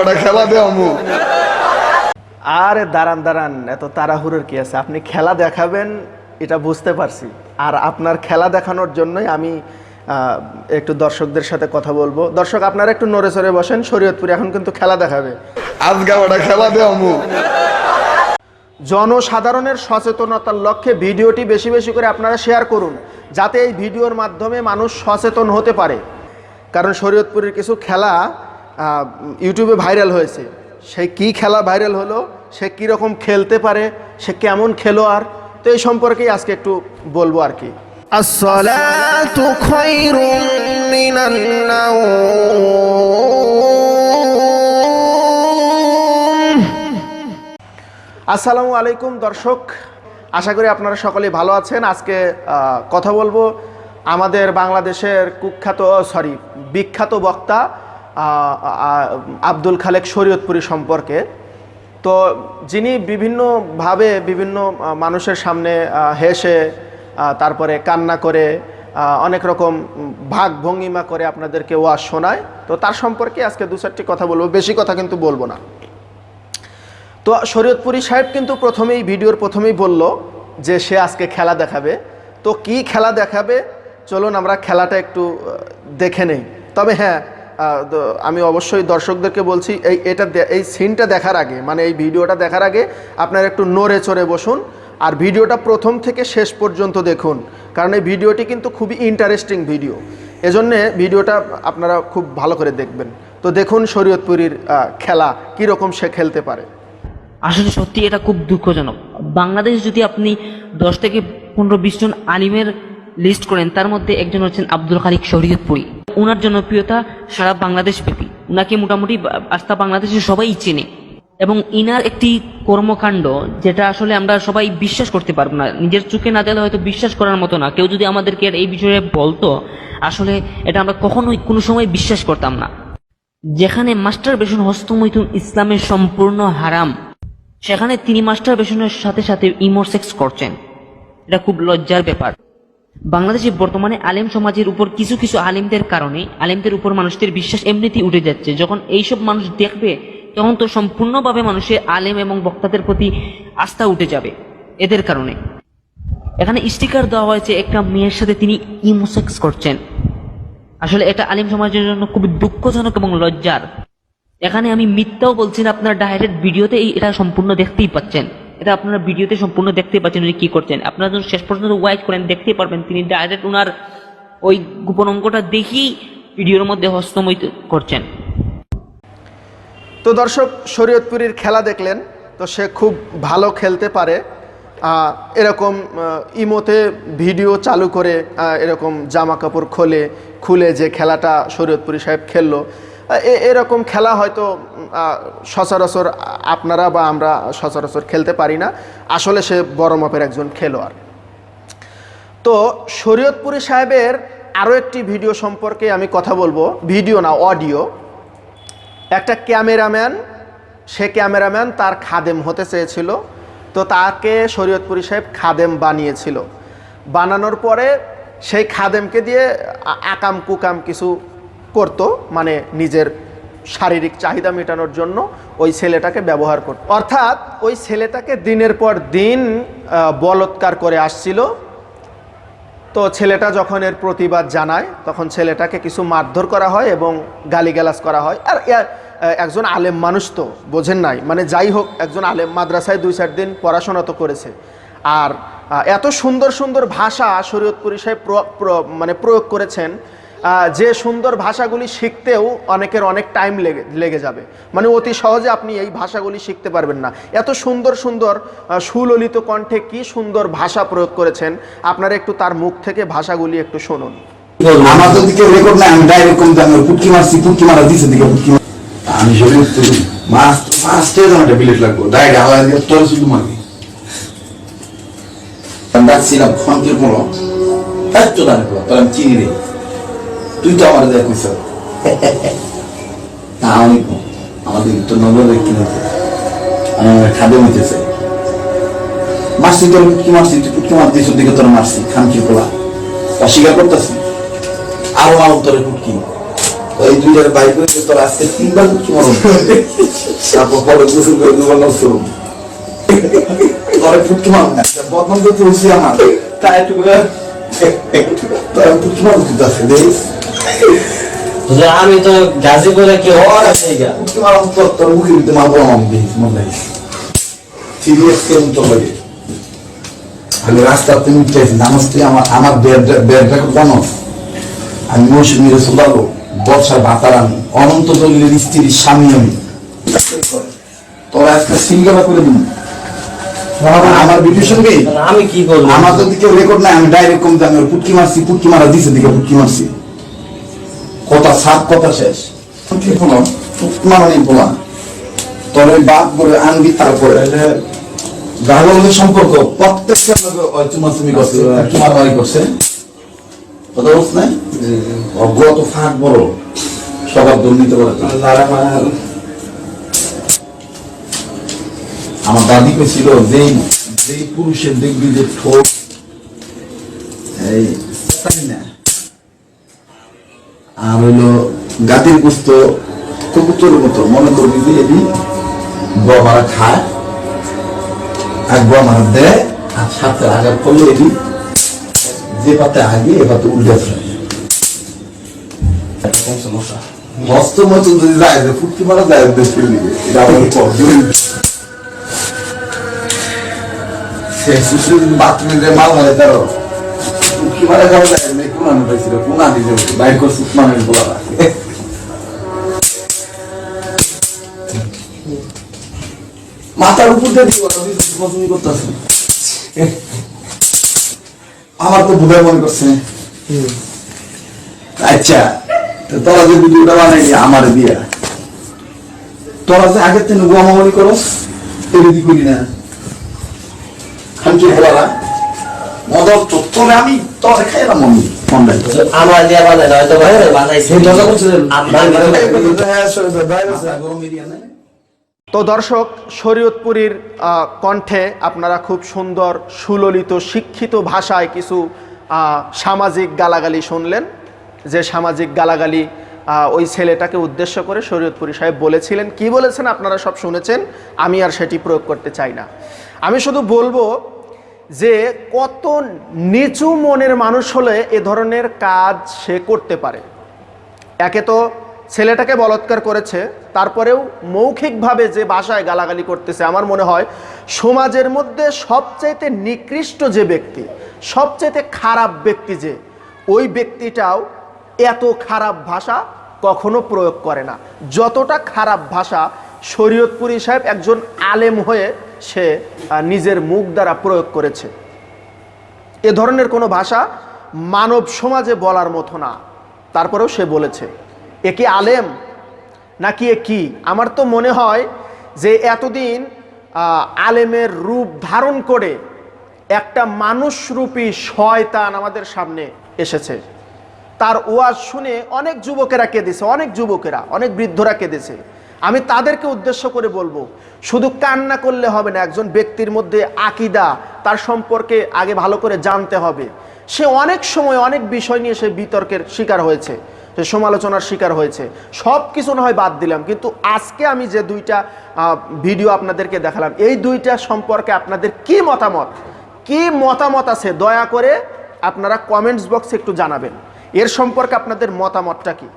ওটা খেলা দে আমু। আরে দাঁড়ান দাঁড়ান এত তাড়াহুড়োর কি আছে? আপনি খেলা দেখাবেন এটা বুঝতে পারছি। আর আপনার খেলা দেখানোর জন্যই আমি একটু দর্শকদের সাথে কথা বলব। দর্শক আপনারা একটু নড়ে চড়ে বসেন শরীয়তপুরে এখন কিন্তু খেলা দেখাবে। ওটা খেলা দে আমু। জনসাধারণের সচেতনতার লক্ষ্যে ভিডিওটি বেশি বেশি করে আপনারা শেয়ার করুন যাতে এই ভিডিওর মাধ্যমে মানুষ সচেতন হতে পারে। কারণ শরীয়তপুরের কিছু খেলা ইউটিউবে ভাইরাল হয়েছে। সে কি খেলা ভাইরাল হলো? সে কীরকম খেলতে পারে? সে কেমন খেলো আর তো এই সম্পর্কেই আজকে একটু বলব আর কি। আসসালামু আলাইকুম দর্শক আশা করি আপনারা সকলে ভালো আছেন। আজকে কথা বলব আমাদের বাংলাদেশের কুখ্যাত সরি বিখ্যাত বক্তা আব্দুল খালেক শরীয়তপুরী সম্পর্কে। তো যিনি বিভিন্নভাবে বিভিন্ন মানুষের সামনে হেসে তারপরে কান্না করে অনেক রকম ভাগ ভঙ্গিমা করে আপনাদেরকে ওয়াজ শোনায়, তো তার সম্পর্কে আজকে দু চারটি কথা বলব, বেশি কথা কিন্তু বলব না। তো শরীয়তপুরি সাহেব কিন্তু প্রথমেই, ভিডিওর প্রথমেই বলল যে সে আজকে খেলা দেখাবে। তো কি খেলা দেখাবে? চলুন আমরা খেলাটা একটু দেখে নেই। তবে হ্যাঁ আমি অবশ্যই দর্শকদেরকে বলছি, এই, এটা এই সিনটা দেখার আগে মানে এই ভিডিওটা দেখার আগে আপনারা একটু নড়ে চড়ে বসুন, আর ভিডিওটা প্রথম থেকে শেষ পর্যন্ত দেখুন, কারণ এই ভিডিওটি কিন্তু খুবই ইন্টারেস্টিং ভিডিও এজন্যে ভিডিওটা আপনারা খুব ভালো করে দেখবেন। তো দেখুন শরীয়তপুরীর খেলা, কীরকম সে খেলতে পারে। আসলে সত্যি এটা খুব দুঃখজনক। বাংলাদেশ যদি আপনি দশ থেকে পনেরো, বিশ জন আলিমের লিস্ট করেন, তার মধ্যে একজন হচ্ছেন আব্দুল খালিক শরীয়তপুরি। ওনার জনপ্রিয়তা সারা বাংলাদেশ ব্যাপী। উনাকে মোটামুটি আস্থা বাংলাদেশের সবাই চেনে। এবং ইনার একটি কর্মকাণ্ড যেটা আসলে আমরা সবাই বিশ্বাস করতে পারব না। নিজের চোখে না দিলে হয়তো বিশ্বাস করার মতো না। কেউ যদি আমাদেরকে এই বিষয়ে বলতো, আসলে এটা আমরা কখনোই কোনো সময় বিশ্বাস করতাম না। যেখানে মাস্টার বেশন হস্তমৈথুন ইসলামের সম্পূর্ণ হারাম, সেখানে তিনি মাস্টার বেসনের সাথে সাথে ইমোর সেক্স করছেন। এটা খুব লজ্জার ব্যাপার। বাংলাদেশে বর্তমানে আলেম সমাজের উপর কিছু কিছু আলেমদের কারণে আলেমদের উপর মানুষদের বিশ্বাস এমনিতেই উঠে যাচ্ছে। যখন এইসব মানুষ দেখবে, তখন তো সম্পূর্ণভাবে মানুষের আলেম এবং বক্তাদের প্রতি আস্থা উঠে যাবে এদের কারণে। এখানে স্টিকার দেওয়া হয়েছে একটা মেয়ের সাথে তিনি ইমোসেক্স করছেন। আসলে এটা আলিম সমাজের জন্য খুবই দুঃখজনক এবং লজ্জার। এখানে আমি মিথ্যাও বলছি না, আপনার ডাইরেক্ট ভিডিওতে এটা সম্পূর্ণ দেখতেই পাচ্ছেন। এটা আপনারা ভিডিওতে সম্পূর্ণ দেখতে পাচ্ছেন উনি কি করছেন। আপনারা যখন শেষ পর্যন্ত ওয়াইট করেন দেখতে পারবেন তিনি ডাইরেক্ট ওনার ওই গোপন অঙ্কটা দেখেই ভিডিওর মধ্যে হস্তমৈত করছেন। তো দর্শক, শরীয়তপুরীর খেলা দেখলেন, তো সে খুব ভালো খেলতে পারে। এরকম ইমোতে ভিডিও চালু করে এরকম জামা কাপড় খোলে, খুলে যে খেলাটা শরীয়তপুরী সাহেব খেললো এরকম খেলা হয়তো সচরাচর আপনারা বা আমরা সচরাচর খেলতে পারি না। আসলে সে বড় মাপের একজন খেলোয়াড়। তো শরীয়তপুরি সাহেবের আরও একটি ভিডিও সম্পর্কে আমি কথা বলব। ভিডিও না, অডিও। একটা ক্যামেরাম্যান, সে ক্যামেরাম্যান তার খাদেম হতে চেয়েছিল। তো তাকে শরীয়তপুরি সাহেব খাদেম বানিয়েছিল। বানানোর পরে সেই খাদেমকে দিয়ে আকাম কুকাম কিছু করতো মানে নিজের শারীরিক চাহিদা মেটানোর জন্য ওই ছেলেটাকে ব্যবহার করত। অর্থাৎ ওই ছেলেটাকে দিনের পর দিন বলৎকার করে আসছিল। তো ছেলেটা যখন এর প্রতিবাদ জানায়, তখন ছেলেটাকে কিছু মারধর করা হয় এবং গালিগালাজ করা হয়। আর একজন আলেম মানুষ তো, বোঝেন নাই। মানে যাই হোক, একজন আলেম মাদ্রাসায় দুই চার দিন পড়াশোনা তো করেছে। আর এত সুন্দর সুন্দর ভাষা শরীয়তপুরি সাহেব মানে প্রয়োগ করেছেন যে সুন্দর ভাষাগুলি শিখতেও অনেকের অনেক টাইম লেগে লেগে যাবে। মানে অতি সহজে আপনি এই ভাষাগুলি শিখতে পারবেন না। এত সুন্দর সুন্দর সুললিত কণ্ঠে কি সুন্দর ভাষা প্রয়োগ করেছেন? আপনারা একটু তার মুখ থেকে ভাষাগুলি একটু শুনুন। আমি শরীর বিলেট লাগবো। ডাইরেক্ট দিয়ে শুধু চিনি রে তুই তো আমার দেখ তা আমি আমাদের তো আমি আমার খাদে নিতে চাই। মারছি তোর পুটকি মারছি তুই পুটকি মার দিছ দিকে তোর মারছি অস্বীকার করতেছি। আরও আরও তোর পুটকি। ওই দুইটার বাইক করে তোর আজকে তিনবার কি তারপর পরে গোসল করে দুবার নষ্ট তোরে ফুটকি মারুন বদনাম তো চলছি আমার। তাই একটু তোরা কিন্তু আছে দেখিস? যে আমি তো গাজীপুরে কি জায়গা ফুটকি মারুন তোর মারবো আমি দেখিস মন নাই সিরিয়াস তোর লাগে? আমি রাস্তাতে উঠতেছি জানোস তুই আমার জানোস আমি বর্ষার ভাতার আমি অনন্ত দলীয় স্ত্রীর স্বামী আমি। তোরা আজকে সিঙ্গেলা করে দিন আমার বিটির সঙ্গে? আমি কি করব আমার তো কেউ রেকর্ড নাই আমি ডাইরেক্ট কমতে আমি পুটকি মারছি পুটকি মারা দিছে দিকে পুটকি মারছি। কথা সাত কথা শেষ। কি বলা বাপ করে আনবি তারপরে। সম্পর্ক প্রত্যেকটা লোকে করছে বাড়ি করছে। কথা বলছ নাই অগ্র তো ফাঁক বড়। সবার দুর্নীতি করে আমার দাদি ছিল যেই যেই পুরুষের দেখবি যে ঠোঁট এই আর হইল গাতির কুস্ত কবুতরের মতো, মনে করবি যে এটি বাবারা খায়। এক বাবারা দেয়, আর সাথে আগার করলে এটি যে পাতে আগে, এ পাতে উল্টে ফেলে। মস্ত যদি যায় ফুটকি মারা যায় দেশের দিকে এটা সে সুশ্রী বাথরুমে মাল মারে তারও। কি মারা যাবে পাইছিল বলা মাথার উপর দিয়ে করতেছে। আমার তো বুধাই মনে করছে। আচ্ছা তোরা যে ভিডিওটা আমার দিয়া। তোরা যে আগের থেকে গুয়ামামনি করস এগুলি করি না। খানকি বলারা মদর চত্বরে আমি, তোর খাইলাম আমি। আমার দিয়ে বানাই হয়তো বানাইছে তো দর্শক শরীয়তপুরীর কণ্ঠে আপনারা খুব সুন্দর সুললিত শিক্ষিত ভাষায় কিছু আহ, সামাজিক গালাগালি শুনলেন। যে সামাজিক গালাগালি আহ, ওই ছেলেটাকে উদ্দেশ্য করে শরীয়তপুরী সাহেব বলেছিলেন। কি বলেছেন আপনারা সব শুনেছেন? আমি আর সেটি প্রয়োগ করতে চাই না। আমি শুধু বলব যে কত নিচু মনের মানুষ হলে এ ধরনের কাজ সে করতে পারে। একে তো ছেলেটাকে বলৎকার করেছে, তারপরেও মৌখিকভাবে যে ভাষায় গালাগালি করতেছে, আমার মনে হয় সমাজের মধ্যে সবচাইতে নিকৃষ্ট যে ব্যক্তি, সবচাইতে খারাপ ব্যক্তি যে, ওই ব্যক্তিটাও এত খারাপ ভাষা কখনো প্রয়োগ করে না। যতটা খারাপ ভাষা শরীয়তপুরী সাহেব একজন আলেম হয়ে সে নিজের মুখ দ্বারা প্রয়োগ করেছে। এ ধরনের কোনো ভাষা মানব সমাজে বলার মতো না। তারপরেও সে বলেছে, এ কি আলেম? নাকি এ কি? আমার তো মনে হয় যে এতদিন আলেমের রূপ ধারণ করে একটা মানুষরূপী শয়তান আমাদের সামনে এসেছে। তার ওয়াজ শুনে অনেক যুবকেরা কেঁদেছে, অনেক যুবকেরা, অনেক বৃদ্ধরা কেঁদেছে। আমি তাদেরকে উদ্দেশ্য করে বলব, শুধু কান্না করলে হবে না, একজন ব্যক্তির মধ্যে আকিদা, তার সম্পর্কে আগে ভালো করে জানতে হবে। সে অনেক সময় অনেক বিষয় নিয়ে সে বিতর্কের শিকার হয়েছে, সে সমালোচনার শিকার হয়েছে। সব কিছু না হয় বাদ দিলাম, কিন্তু আজকে আমি যে দুইটা ভিডিও আপনাদেরকে দেখালাম, এই দুইটা সম্পর্কে আপনাদের কি মতামত? কি মতামত আছে? দয়া করে আপনারা কমেন্টস বক্সে একটু জানাবেন। এর সম্পর্কে আপনাদের মতামতটা কি?